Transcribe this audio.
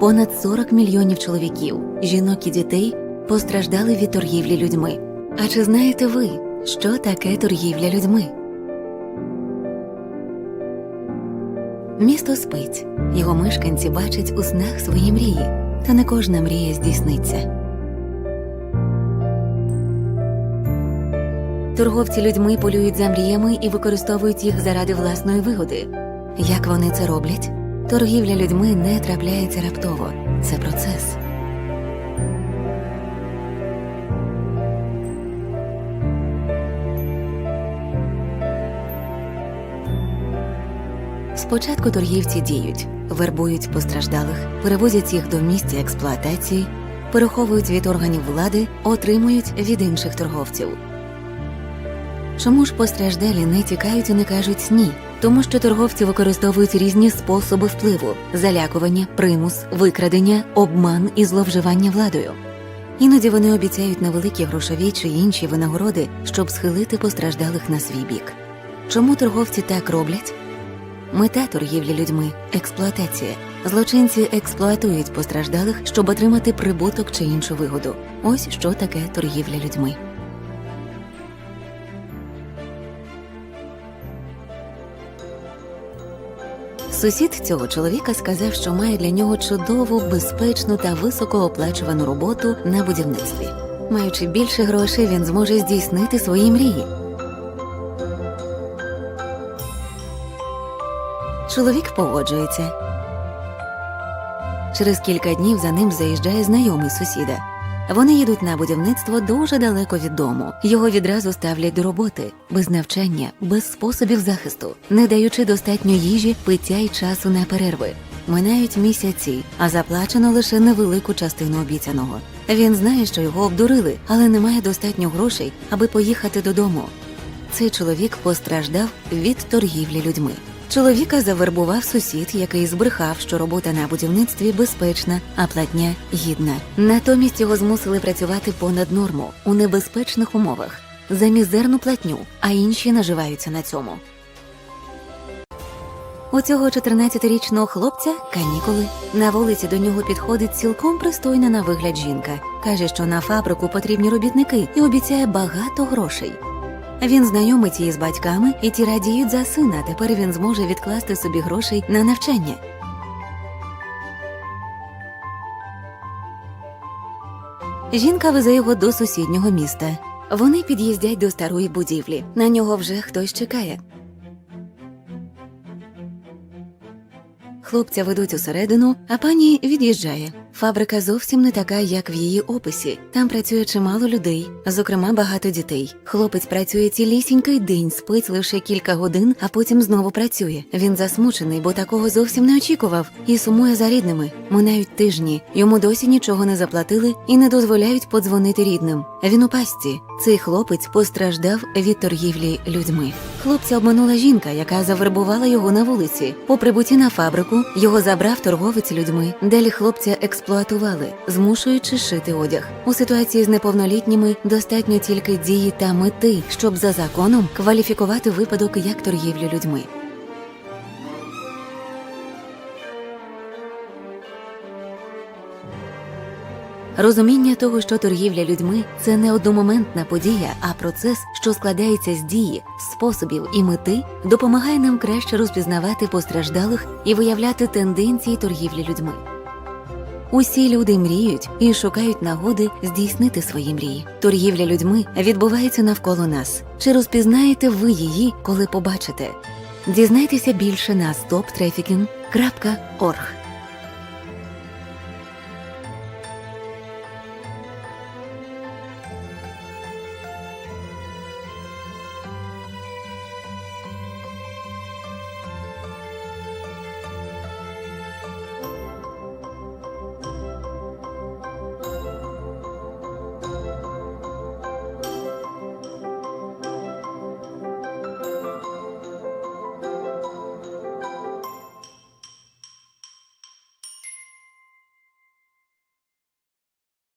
понад 40 мільйонів чоловіків, жінок і дітей постраждали від торгівлі людьми. А чи знаєте ви, що таке торгівля людьми? Місто спить, його мешканці бачать у снах свої мрії, та не кожна мрія здійсниться. Торговці людьми полюють за мріями і використовують їх заради власної вигоди. Як вони це роблять? Торгівля людьми не трапляється раптово, це процес. Спочатку торгівці діють, вербують постраждалих, перевозять їх до місця експлуатації, переховують від органів влади, отримують від інших торговців. Чому ж постраждалі не тікають і не кажуть ні? Тому що торговці використовують різні способи впливу: залякування, примус, викрадення, обман і зловживання владою. Іноді вони обіцяють невеликі грошові чи інші винагороди, щоб схилити постраждалих на свій бік. Чому торговці так роблять? Мета торгівлі людьми експлуатація. Злочинці експлуатують постраждалих, щоб отримати прибуток чи іншу вигоду. Ось що таке торгівля людьми. Сусід цього чоловіка сказав, що має для нього чудову, безпечну та високооплачувану роботу на будівництві. Маючи більше грошей, він зможе здійснити свої мрії. Чоловік погоджується. Через кілька днів за ним заїжджає знайомий сусіда. Вони їдуть на будівництво дуже далеко від дому. Його відразу ставлять до роботи, без навчання, без способів захисту, не даючи достатньо їжі, пиття й часу на перерви. Минають місяці, а заплачено лише невелику частину обіцяного. Він знає, що його обдурили, але не має достатньо грошей, аби поїхати додому. Цей чоловік постраждав від торгівлі людьми. Чоловіка завербував сусід, який збрехав, що робота на будівництві безпечна, а платня гідна. Натомість його змусили працювати понад норму у небезпечних умовах за мізерну платню, а інші наживаються на цьому. У цього 14-річного хлопця канікули. На вулиці до нього підходить цілком пристойна на вигляд жінка. Каже, що на фабрику потрібні робітники і обіцяє багато грошей. Він знайомить її з батьками, і ті радіють за сина. Тепер він зможе відкласти собі грошей на навчання. Жінка везе його до сусіднього міста. Вони під'їздять до старої будівлі. На нього вже хтось чекає. Хлопця ведуть усередину, а пані від'їжджає. Фабрика зовсім не така, як в її описі. Там працює чимало людей, зокрема багато дітей. Хлопець працює цілісінький день, спить лише кілька годин, а потім знову працює. Він засмучений, бо такого зовсім не очікував, і сумує за рідними. Минають тижні. Йому досі нічого не заплатили і не дозволяють подзвонити рідним. Він у пастці. Цей хлопець постраждав від торгівлі людьми. Хлопця обманула жінка, яка завербувала його на вулиці. По прибутті на фабрику його забрав торговець людьми. Далі хлопця експлуатували, змушуючи шити одяг. У ситуації з неповнолітніми достатньо тільки дії та мети, щоб за законом кваліфікувати випадок як торгівлю людьми. Розуміння того, що торгівля людьми це не одномоментна подія, а процес, що складається з дії, способів і мети, допомагає нам краще розпізнавати постраждалих і виявляти тенденції торгівлі людьми. Усі люди мріють і шукають нагоди здійснити свої мрії. Торгівля людьми відбувається навколо нас. Чи розпізнаєте ви її, коли побачите? Дізнайтеся більше на stoptrafficking.org.